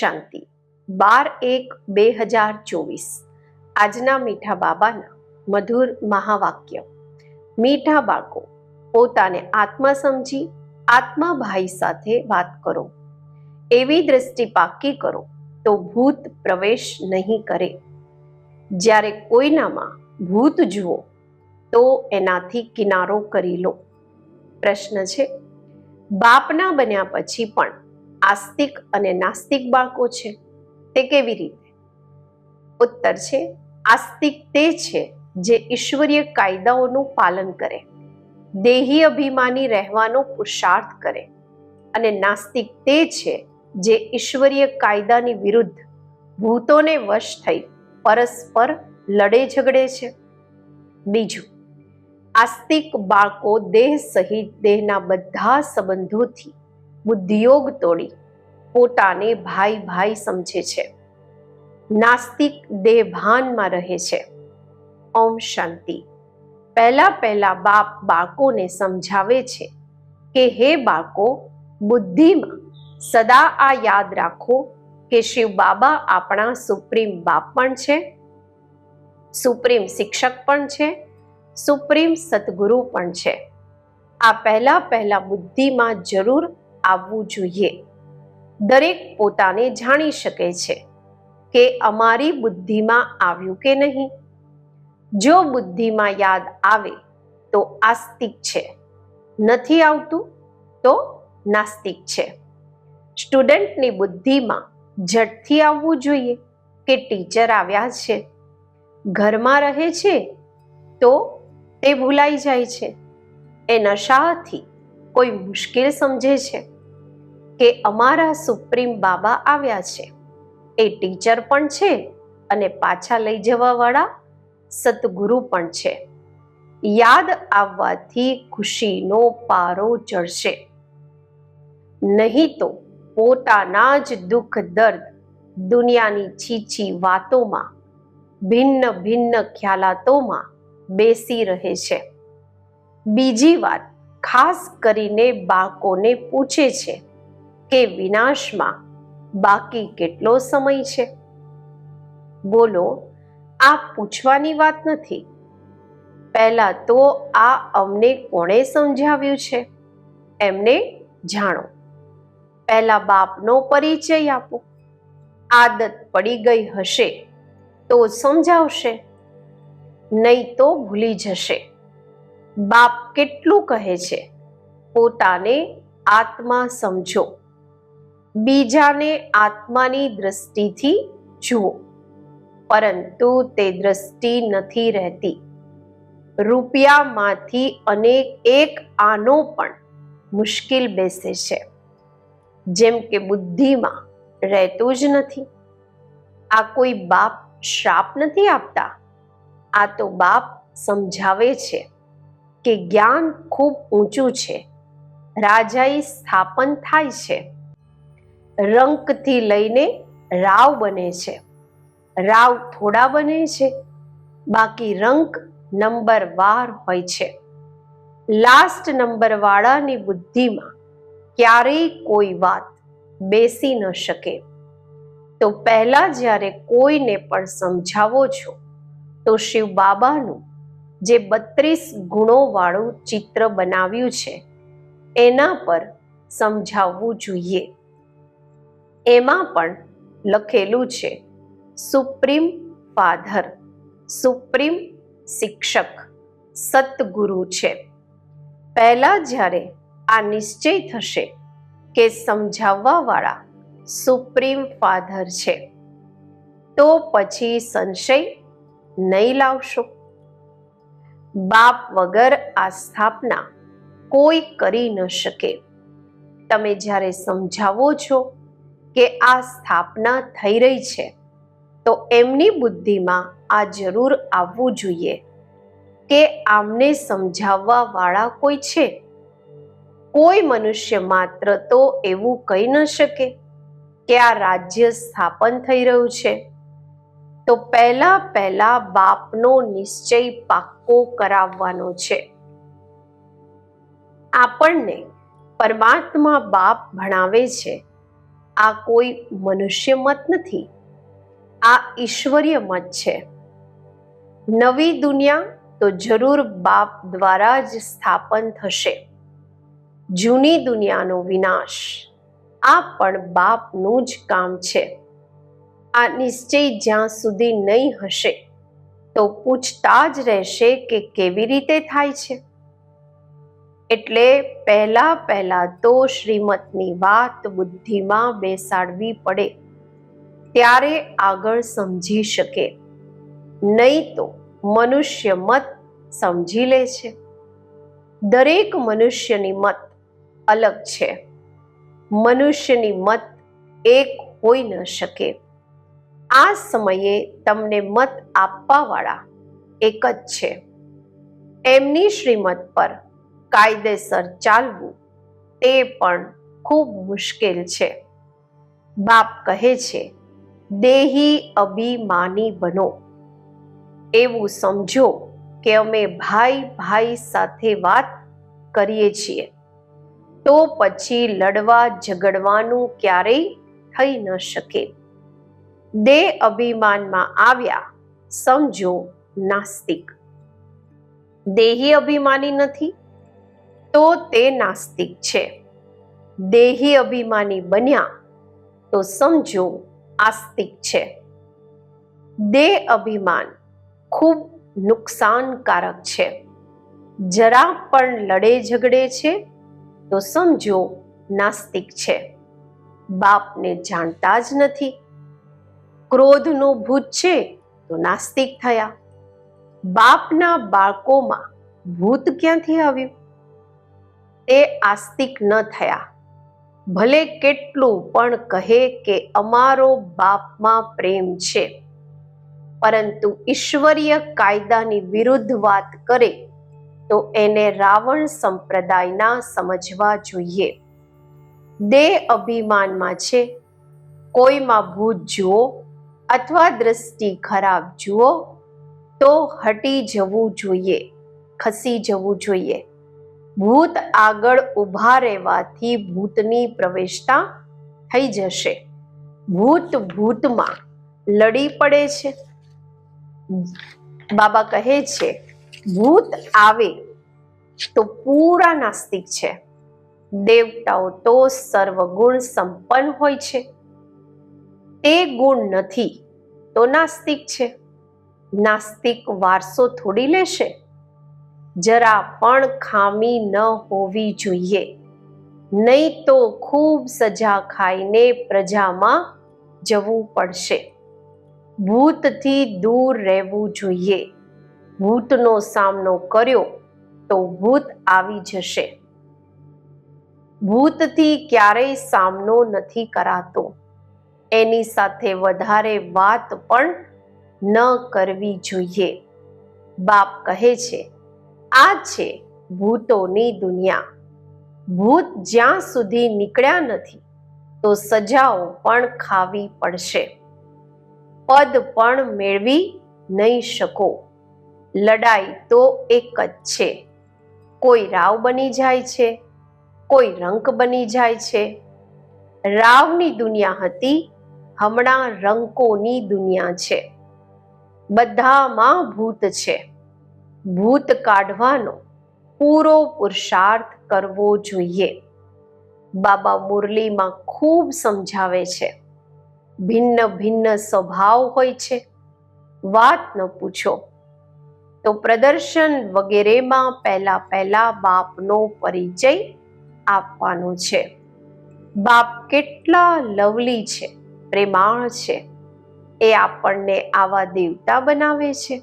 શાંતિ. બાર એક બે હજાર ચોવીસ. આજના મીઠા બાબાના મધુર મહાવાક્ય. મીઠા બાળકો, પોતાને આત્મા સમજી, આત્મા ભાઈ સાથે વાત કરો. એવી દ્રષ્ટિ પાકી કરો તો ભૂત પ્રવેશ નહીં કરે. જ્યારે કોઈનામાં ભૂત જુઓ, તો એનાથી કિનારો કરી લો. પ્રશ્ન છે, બાપના બન્યા પછી પણ આસ્તિક અને નાસ્તિક બાળકો છે, તે કેવી રીતે? ઉત્તર છે, આસ્તિક તે છે જે ઈશ્વરીય કાયદાઓનું પાલન કરે, દેહી અભિમાની રહેવાનો પુરુષાર્થ કરે અને નાસ્તિક તે છે જે ઈશ્વરીય કાયદાની વિરુદ્ધ ભૂતોને વશ થઈ પરસ્પર લડે ઝઘડે છે. બીજું, આસ્તિક બાળકો દેહ સહિત દેહના બધા સંબંધોથી બુદ્ધિયોગ તોડી પોતાને ભાઈ ભાઈ સમજે છે. નાસ્તિક દેહભાનમાં રહે છે. ઓમ શાંતિ. પહેલા પહેલા બાપ બાળકોને સમજાવે છે કે હે બાળકો, બુદ્ધિમાં સદા આ યાદ રાખો કે શિવ બાબા આપણા સુપ્રીમ બાપ પણ છે, સુપ્રીમ શિક્ષક પણ છે, સુપ્રીમ સદગુરુ પણ છે. આ પહેલા પહેલા બુદ્ધિમાં જરૂર આવવું જોઈએ. દરેક પોતાને જાણી શકે છે કે અમારી બુદ્ધિમાં આવ્યું કે નહીં. જો બુદ્ધિમાં યાદ આવે તો આસ્તિક છે. નથી આવતું તો નાસ્તિક છે. સ્ટુડન્ટની બુદ્ધિમાં ઝટથી આવવું જોઈએ કે ટીચર આવ્યા છે. ઘરમાં રહે છે તો તે ભૂલાઈ જાય છે. એ નશાથી કોઈ મુશ્કેલ સમજે છે. કે અમારા સુપ્રીમ બાબા આવ્યા છે. એ ટીચર પણ છે અને પાછા લઈ જવાવાળા સદગુરુ પણ છે. યાદ આવવાથી ખુશીનો પારો ચડશે. નહીં તો પોતાના જ દુઃખ દર્દ દુનિયાની છીછી વાતોમાં, ભિન્ન ભિન્ન ખ્યાલાતોમાં બેસી રહે છે. બીજી વાત ખાસ કરીને બાળકોને પૂછે છે કે વિનાશમાં બાકી કેટલો સમય છે? બોલો, આ પૂછવાની વાત નથી. પહેલા તો આ અમને કોણે સમજાવ્યું છે? એમને જાણો. પહેલા બાપનો પરિચય આપો. આદત પડી ગઈ હશે તો સમજાવશે. નહીં તો ભૂલી જશે. બાપ કેટલું કહે છે? પોતાને આત્મા સમજો. બીજાને આત્માની દ્રષ્ટિથી જુઓ. પરંતુ તે દ્રષ્ટિ નથી રહેતી. રૂપિયામાંથી અનેક એક આનો પણ મુશ્કેલ બેસે છે. જેમ કે બુદ્ધિમાં રહેતું જ નથી. આ કોઈ બાપ શ્રાપ નથી આપતા? આ તો બાપ સમજાવે છે કે જ્ઞાન ખૂબ ઊંચું છે. રાજાઈ સ્થાપન થાય છે. રંકથી લઈને રાવ બને છે. રાવ થોડા બને છે, બાકી રંક નંબર વાર હોય છે. લાસ્ટ નંબર વાળાની બુદ્ધિમાં ક્યારેય કોઈ વાત બેસી ન શકે. તો પહેલા જ્યારે કોઈને પણ સમજાવો છો, તો શિવ બાબાનું જે બત્રીસ ગુણો વાળું ચિત્ર બનાવ્યું છે, એના પર સમજાવવું જોઈએ. એમાં પણ લખેલું છે, સુપ્રીમ ફાધર, સુપ્રીમ શિક્ષક સતગુરુ છે. પહેલાં જ્યારે આ નિશ્ચય થશે કે સમજાવવાવાળા સુપ્રીમ ફાધર છે, તો પછી સંશય નહીં લાવશો. બાપ વગર આ સ્થાપના કોઈ કરી ન શકે. તમે જ્યારે સમજાવો છો કે આ સ્થાપના થઈ રહી છે, તો એમની બુદ્ધિમાં આ જરૂર આવવું જોઈએ. કે આમને સમજાવવા વાળા કોઈ છે? કોઈ મનુષ્ય માત્ર તો એવું કહી ન શકે કે આ રાજ્ય સ્થાપન થઈ રહ્યું છે. તો પહેલા પહેલા બાપનો નિશ્ચય પાક્કો કરાવવાનો છે. આપણને પરમાત્મા બાપ ભણાવે છે આ કોઈ મનુષ્ય મત નથી. આ ઈશ્વરીય મત છે. નવી દુનિયા તો જરૂર બાપ દ્વારા જ સ્થાપન થશે. જૂની દુનિયાનો વિનાશ આ પણ બાપનું જ કામ છે. આ નિશ્ચય જ્યાં સુધી નહીં હશે, તો પૂછતા જ રહેશે કે કેવી રીતે થાય છે. એટલે પહેલાં પહેલાં તો શ્રીમતની વાત બુદ્ધિમાં બેસાડવી પડે. ત્યારે આગળ સમજી શકે. નહીં તો મનુષ્ય મત સમજી લે છે. દરેક મનુષ્યની મત અલગ છે. મનુષ્યની મત એક હોઈ ન શકે. આ સમયે તમને મત આપવાવાળા એક જ છે. એમની શ્રીમત પર કાયદેસર ચાલવું તે પણ ખૂબ મુશ્કેલ છે. બાપ કહે છે, દેહી અભિમાની બનો. એવું સમજો કે અમે ભાઈ ભાઈ સાથે વાત કરીએ છીએ. તો પછી લડવા ઝઘડવાનું ક્યારેય થઈ ન શકે. દેહ અભિમાનમાં આવ્યા, સમજો નાસ્તિક. દેહી અભિમાની નથી તો તે નાસ્તિક છે. દેહી અભિમાની બન્યા તો સમજો આસ્તિક છે. દેહ અભિમાન ખૂબ નુકસાનકારક છે. જરા પણ લડે ઝઘડે છે તો સમજો નાસ્તિક છે. બાપને જાણતા જ નથી. ક્રોધનું ભૂત છે તો નાસ્તિક થયા. બાપના બાળકોમાં ભૂત ક્યાંથી આવ્યું? તે આસ્તિક ન થયા. ભલે કેટલું પણ કહે કે અમારો બાપમાં પ્રેમ છે. પરંતુ ઈશ્વરીય કાયદાની વિરુદ્ધ વાત કરે તો એને રાવણ સંપ્રદાયના સમજવા જોઈએ. દેહ અભિમાનમાં છે, કોઈમાં ભૂત જુઓ અથવા દ્રષ્ટિ ખરાબ જુઓ તો હટી જવું જોઈએ, ખસી જવું જોઈએ. ભૂત આગળ ઊભા રહેવાથી ભૂતની પ્રવેશતા થઈ જશે. ભૂત ભૂતમાં લડી પડે છે. બાબા કહે છે, ભૂત આવે તો પૂરા નાસ્તિક છે. દેવતાઓ તો સર્વગુણ સંપન્ન હોય છે. તે ગુણ નથી તો નાસ્તિક છે. નાસ્તિક વારસો થોડી લેશે. જરા પણ ખામી ન હોવી જોઈએ. નહીં તો ખૂબ સજા ખાઈને પ્રજામાં જવું પડશે. ભૂતથી દૂર રહેવું જોઈએ. ભૂતનો સામનો કર્યો તો ભૂત આવી જશે. ભૂતથી ક્યારેય સામનો નથી કરાતો. એની સાથે વધારે વાત પણ ન કરવી જોઈએ. બાપ કહે છે આ છે ભૂતોની દુનિયા. ભૂત જ્યાં સુધી નીકળ્યા નથી, તો સજાઓ પણ ખાવી પડશે. પદ પણ મેળવી નહીં શકો. લડાઈ તો એક જ છે. કોઈ રાવ બની જાય છે, કોઈ રંક બની જાય છે. રાવની દુનિયા હતી, હમણાં રંકોની દુનિયા છે. બધામાં ભૂત છે. ભૂત કાઢવાનો પૂરો પુરુષાર્થ કરવો જોઈએ. બાબા મુરલીમાં ખૂબ સમજાવે છે. ભિન્ન ભિન્ન સ્વભાવ હોય છે. વાત ન પૂછો. તો પ્રદર્શન વગેરેમાં પહેલા પહેલા બાપનો પરિચય આપવાનો છે. બાપ કેટલા લવલી છે, પ્રેમાળ છે. એ આપણને આવા દેવતા બનાવે છે.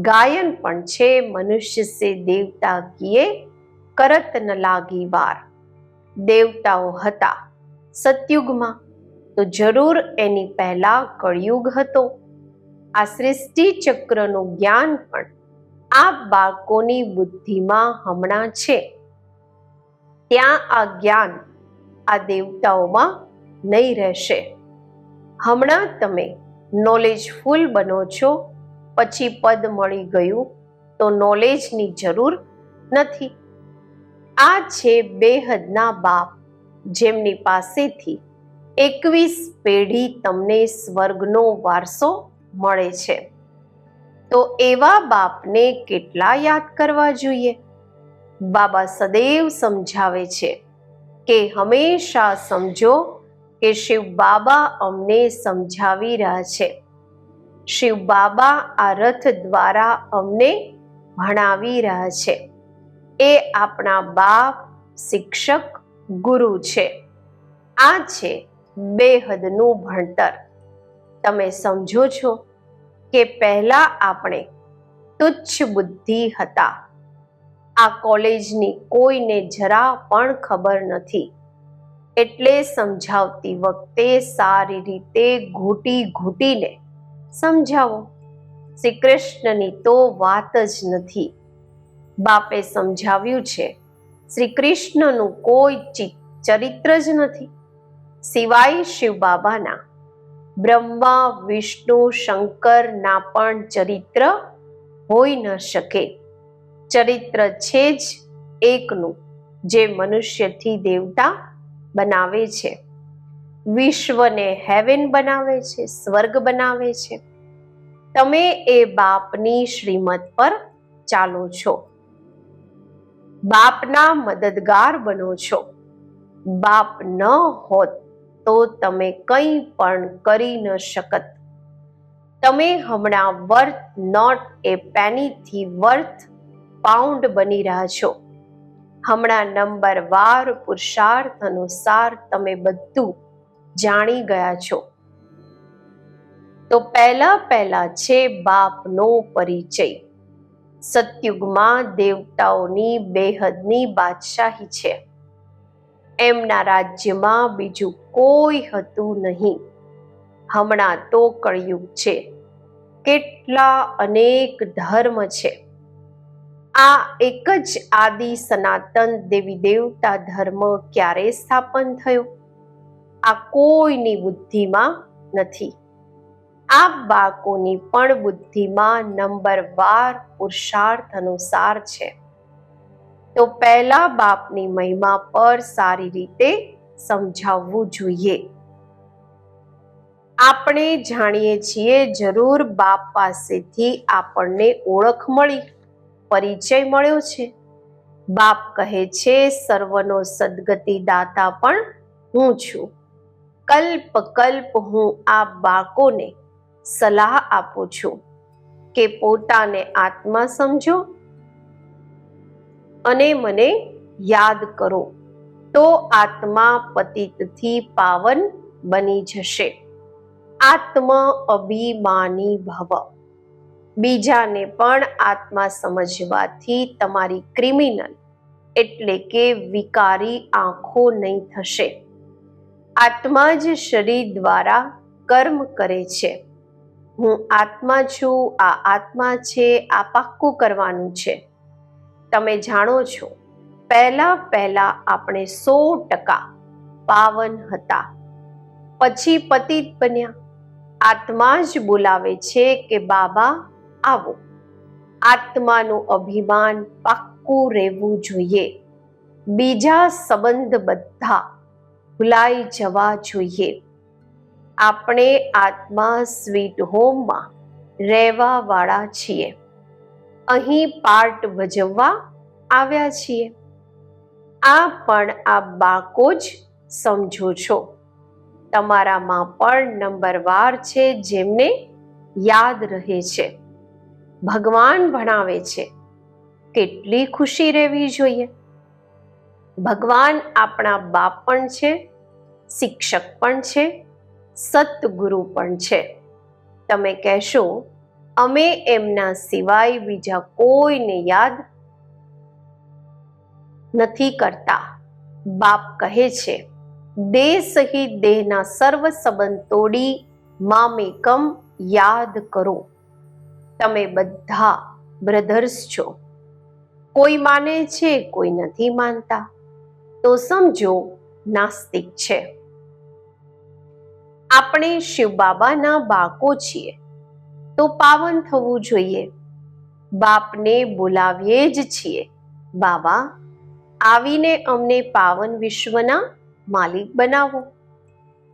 ગાયન પણ છે, મનુષ્ય સે દેવતા કીએ કરત ન લાગી વાર. દેવતાઓ હતા સતયુગમાં, તો જરૂર એની પહેલા કળયુગ હતો. આ સૃષ્ટિ ચક્રનું જ્ઞાન પણ આ બાળકોની બુદ્ધિમાં હમણાં છે. ત્યાં આ જ્ઞાન આ દેવતાઓમાં નહીં રહેશે. હમણાં તમે નોલેજફુલ બનો છો પછી પદ મળી ગયું તો નોલેજની જરૂર નથી. આ છે બેહદના બાપ, જેમની પાસેથી એકવીસ પેઢી તમને સ્વર્ગનો વારસો મળે છે. તો એવા બાપને કેટલા યાદ કરવા જોઈએ? બાબા સદૈવ સમજાવે છે કે હંમેશા સમજો કે શિવ બાબા અમને સમજાવી રહ્યા છે. શિવ બાબા આ રથ દ્વારા અમને ભણાવી રહ્યા છે. એ આપણા બાપ, શિક્ષક, ગુરુ છે. આ છે બેહદનું ભણતર. તમે સમજો છો કે પહેલા આપણે તુચ્છ બુદ્ધિ હતા. આ કોલેજની કોઈને જરા પણ ખબર નથી. એટલે સમજાવતી વખતે સારી રીતે ઘૂંટી ઘૂંટીને સમજાવો. શ્રી કૃષ્ણની તો વાત જ નથી. બાપે સમજાવ્યું છે શ્રી કૃષ્ણનું કોઈ ચરિત્ર જ નથી. સિવાય શિવ બાબાના બ્રહ્મા, વિષ્ણુ, શંકરના પણ ચરિત્ર હોઈ ન શકે. ચરિત્ર છે જ એકનું, જે મનુષ્યથી દેવતા બનાવે છે. વિશ્વને હેવન બનાવે છે, સ્વર્ગ બનાવે છે. તમે એ બાપની શ્રીમત પર ચાલો છો. બાપના મદદગાર બનો છો. બાપ ન હોત તો તમે કંઈ પણ કરી ન શકત. તમે હમણાં વર્થ નોટ એ પેનીથી વર્થ પાઉન્ડ બની રહ્યા છો. હમણાં નંબર વાર પુરુષાર્થ અનુસાર તમે બધું જાણી ગયા છો. તો પહેલા પહેલા છે બાપનો પરિચય. સતયુગમાં દેવતાઓની બેહદની બાદશાહી છે. એમના રાજ્યમાં બીજું કોઈ હતું નહીં. હમણાં તો કળિયુગ છે. કેટલા અનેક ધર્મ છે. આ એક જ આદિ સનાતન દેવી દેવતા ધર્મ ક્યારે સ્થાપન થયો? આ કોઈની બુદ્ધિમાં નથી. આ બાળકોની પણ બુદ્ધિમાં નંબર વાર પુરુષાર્થ અનુસાર છે. તો પહેલા બાપની મહિમા પર સારી રીતે સમજાવવું જોઈએ. આપણે જાણીએ છીએ જરૂર બાપ પાસેથી આપણને ઓળખ મળી, પરિચય મળ્યો છે. બાપ કહે છે, સર્વનો સદગતિ દાતા પણ હું છું. કલ્પ કલ્પ હું આ બાળકોને સલાહ આપું છું કે પોતાને આત્મા સમજો અને મને યાદ કરો તો આત્મા પતિતથી પાવન બની જશે. આત્મ અભિમાની ભવ. બીજાને પણ આત્મા સમજવાથી તમારી ક્રિમિનલ એટલે કે વિકારી આંખો નહીં થશે. આત્મા જ શરીર દ્વારા કર્મ કરે છે. હું આત્મા છું, આ આત્મા છે, આ પાક્કું કરવાનું છે. તમે જાણો છો, પહેલા પહેલા આપણે સો ટકા પાવન હતા. પછી પતિત બન્યા. આત્મા જ બોલાવે છે કે બાબા આવો. આત્માનું અભિમાન પાક્કું રહેવું જોઈએ. બીજા સંબંધ બધા ભૂલાઈ જવા જોઈએ. આપણે આત્મા સ્વીટ હોમમાં રહેવા વાળા છીએ. અહીં પાર્ટ ભજવવા આવ્યા છીએ. આ પણ આ બાકો જ સમજો છો. તમારામાં પણ નંબરવાર છે જેમને યાદ રહે છે. ભગવાન ભણાવે છે. કેટલી ખુશી રહેવી જોઈએ. ભગવાન આપણા બાપ પણ છે, શિક્ષક પણ છે સતગુરુ પણ છે. તમે કહેશો, અમે એમના સિવાય બીજા કોઈને યાદ નથી કરતા. બાપ કહે છે દેહ સહિત દેહના સર્વ સંબંધ તોડી મામેકમ યાદ કરો. તમે બધા બ્રધર્સ છો. કોઈ માને છે, કોઈ નથી માનતા. તો સમજો, નાસ્તિક છે. આપણે શિવ બાબાના બાકો છીએ, તો પાવન થવું જોઈએ. બાપને બોલાવીએ જ છીએ. બાબા, આવીને અમને પાવન વિશ્વના માલિક બનાવો.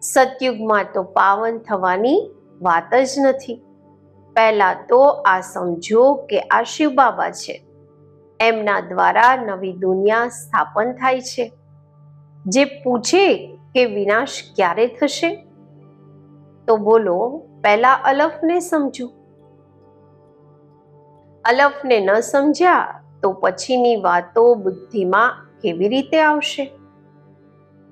સતયુગમાં તો પાવન થવાની વાત જ નથી. પહેલા તો આ સમજો કે આ શિવ બાબા છે. એમના દ્વારા નવી દુનિયા સ્થાપન થાય છે. જે પૂછે કે વિનાશ ક્યારે થશે? તો બોલો, પહેલા અલફને સમજો. અલફને ન સમજ્યા તો પછીની વાતો બુદ્ધિમાં કેવી રીતે આવશે?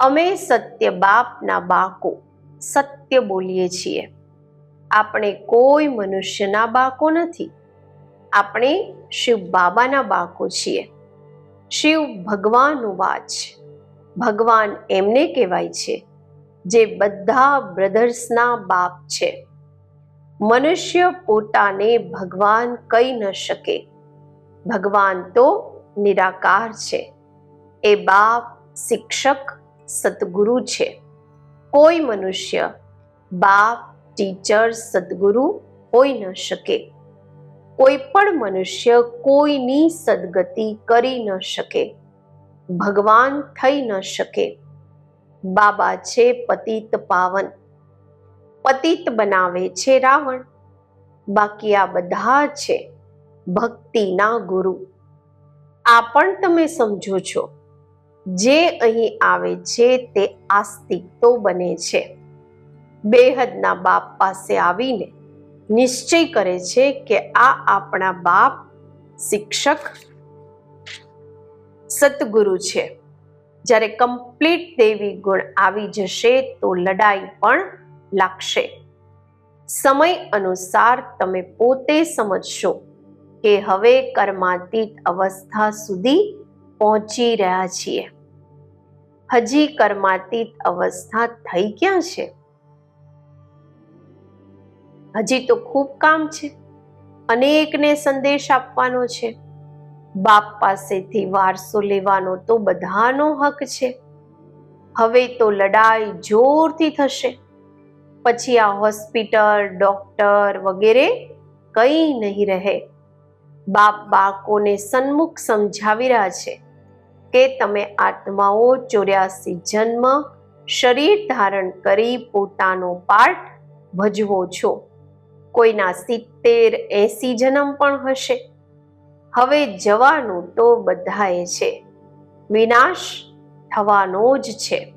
અમે સત્ય બાપના બાકો, સત્ય બોલીએ છીએ. આપણે કોઈ મનુષ્યના બાકો નથી. આપણે શિવ બાબાના બાકો છીએ. શિવ ભગવાન વાચ. ભગવાન એમને કહેવાય છે, જે બધા બ્રધર્સના બાપ છે. મનુષ્ય પોતાને ભગવાન કહી ન શકે. ભગવાન તો નિરાકાર છે. એ બાપ શિક્ષક, સદગુરુ છે. કોઈ મનુષ્ય બાપ, ટીચર, સદગુરુ હોઈ ન શકે. કોઈ પણ મનુષ્ય કોઈની સદગતિ કરી ન શકે. ભગવાન થઈ ન શકે. બાબા છે પતિત પાવન. પતિત બનાવે છે રાવણ. બાકી આ બધા છે ભક્તિના ગુરુ. આ પણ તમે સમજો છો. જે અહીં આવે છે તે આસ્તિક તો બને છે. બેહદના બાપ પાસે આવીને નિશ્ચય કરે છે કે આ આપણા બાપ શિક્ષક સતગુરુ છે. જ્યારે કમ્પ્લીટ દેવી ગુણ આવી જશે તો લડાઈ પણ લાગશે. સમય અનુસાર તમે પોતે સમજશો કે હવે કર્માતીત અવસ્થા સુધી પહોંચી રહ્યા છીએ. હજી કર્માતીત અવસ્થા થઈ ક્યાં છે? હજી તો ખૂબ કામ છે. અનેકને સંદેશ આપવાનો છે. બાપ પાસેથી વારસો લેવાનો તો બધાનો હક છે. હવે તો લડાઈ જોરથી થશે. પછી આ હોસ્પિટલ, ડોક્ટર વગેરે કંઈ નહીં રહે. બાપ બાળકોને સન્મુખ સમજાવી રહ્યા છે કે તમે આત્માઓ ચોર્યાસી જન્મ શરીર ધારણ કરી પોતાનો પાઠ ભજવો છો. કોઈના સિત્તેર એસી જન્મ પણ હશે. હવે જવાનું તો બધાએ છે. વિનાશ થવાનો જ છે.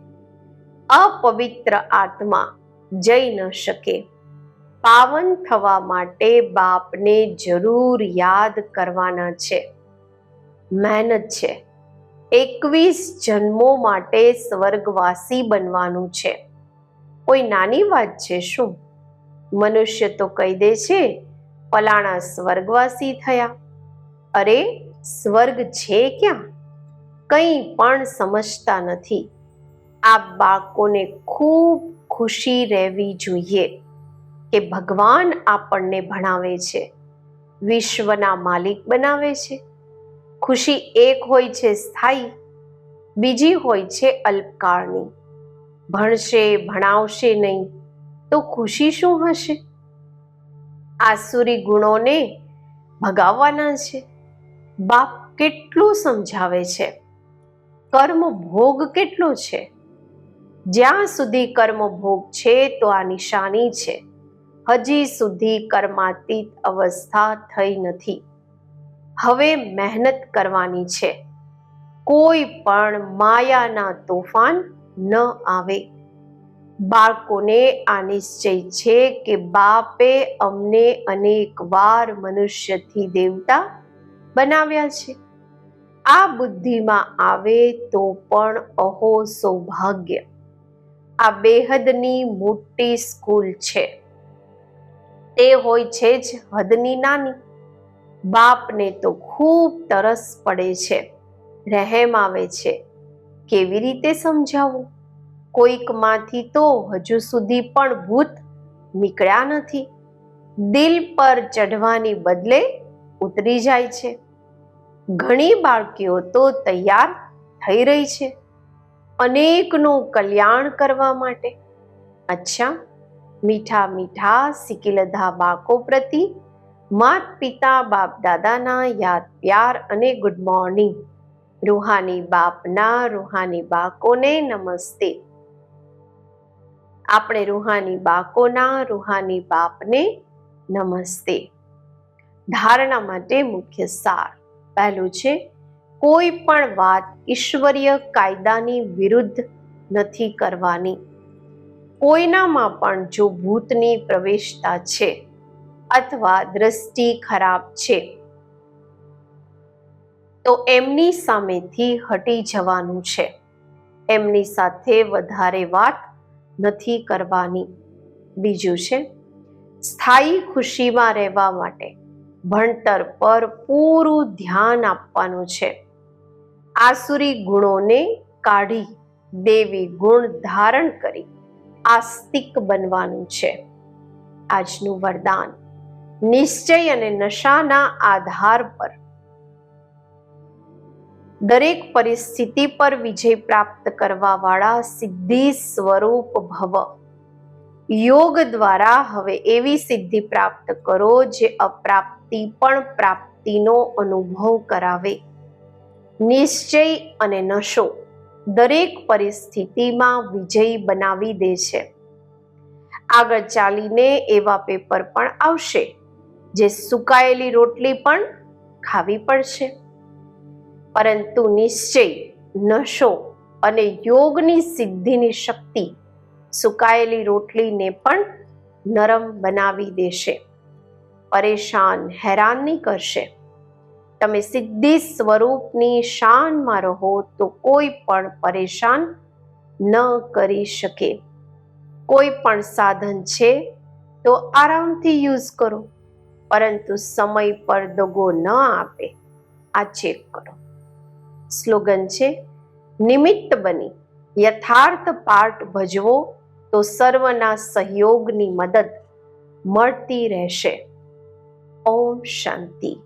અપવિત્ર આત્મા જઈ ન શકે. પાવન થવા માટે બાપને જરૂર યાદ કરવાના છે. મહેનત છે. એકવીસ જન્મો માટે સ્વર્ગવાસી બનવાનું છે. કોઈ નાની વાત છે શું? મનુષ્ય તો કહી દે છે પલાણા સ્વર્ગવાસી થયા. અરે, સ્વર્ગ છે ક્યાં? કંઈ પણ સમજતા નથી. આ બાળકોને ખૂબ ખુશી રહેવી જોઈએ કે ભગવાન આપણને ભણાવે છે, વિશ્વના માલિક બનાવે છે. ખુશી એક હોય છે સ્થાયી, બીજી હોય છે અલ્પકાળની. ભણશે, ભણાવશે નહીં, તો ખુશી શું હશે? આસુરી ગુણોને ભગાવવાના છે. બાપ કેટલું સમજાવે છે? કર્મ ભોગ કેટલો છે? જ્યાં સુધી કર્મ ભોગ છે તો આ નિશાની છે. હજી સુધી કર્માતીત અવસ્થા થઈ નથી. હવે મહેનત કરવાની છે. કોઈ પણ માયાના તોફાન ન આવે. બાળકોને આ નિશ્ચય છે કે બાપે અમને અનેક વાર મનુષ્યથી દેવતા બનાવ્યા છે. આ બુદ્ધિમાં આવે તો પણ અહો સૌભાગ્ય. આ બેહદની મોટી સ્કૂલ છે. તે હોય છે જ હદની નાની. બાપને તો ખૂબ તરસ પડે છે. રહેમ આવે છે. કેવી રીતે સમજાવવું કોઈકમાંથી તો હજુ સુધી પણ ભૂત નીકળ્યા નથી. દિલ પર ચઢવાની બદલે ઉતરી જાય છે. ઘણી બાળકીઓ તો તૈયાર થઈ રહી છે અનેકનું કલ્યાણ કરવા માટે. અચ્છા, મીઠા મીઠા સિકિલધા બાળકો પ્રતિ માત પિતા, બાપ દાદાના યાદ પ્યાર અને ગુડ મોર્નિંગ રૂહાની બાપના રૂહાની બાળકોને નમસ્તે. આપણે રૂહાની બાકોના રૂહાની બાપને નમસ્તે. ધારણા માટે મુખ્ય સાર. પહેલું છે, કોઈ પણ વાત ઈશ્વરીય કાયદાની વિરુદ્ધ નથી કરવાની. કોઈનામાં પણ જો ભૂતની પ્રવેશતા છે અથવા દ્રષ્ટિ ખરાબ છે, તો એમની સામેથી હટી જવાનું છે. એમની સાથે વધારે વાત નથી કરવાની. બીજું છે, સ્થાયી ખુશીમાં રહેવા માટે ભણતર પર પૂરું ધ્યાન આપવાનું છે. આસુરી ગુણોને કાઢી દેવી ગુણ ધારણ કરી આસ્તિક બનવાનું છે. આજનું વરદાન નિશ્ચય અને નશાના આધાર પર. દરેક પરિસ્થિતિ પર વિજય પ્રાપ્ત કરવા વાળા સિદ્ધિ સ્વરૂપ ભવ. યોગ દ્વારા હવે એવી સિદ્ધિ પ્રાપ્ત કરો જે અપ્રાપ્તિ પણ પ્રાપ્તિનો અનુભવ કરાવે. નિશ્ચય અને નશો દરેક પરિસ્થિતિમાં વિજય બનાવી દે છે. આગળ ચાલીને એવા પેપર પણ આવશે જે સુકાયેલી રોટલી પણ ખાવી પડશે. પરંતુ નિશ્ચય, નશો અને યોગની સિદ્ધિની શક્તિ સુકાયેલી રોટલીને પણ નરમ બનાવી દેશે. પરેશાન હેરાન નહીં કરશે. તમે સિદ્ધિ સ્વરૂપની શાનમાં રહો તો કોઈ પણ પરેશાન ન કરી શકે. કોઈ પણ સાધન છે તો આરામથી યુઝ કરો, પરંતુ સમય પર દગો ન આપે. આ ચેક કરો. સ્લોગન છે, નિમિત્ત બની, યથાર્થ પાઠ ભજવો તો સર્વના સહયોગની મદદ મળતી રહેશે. ઓમ શાંતિ.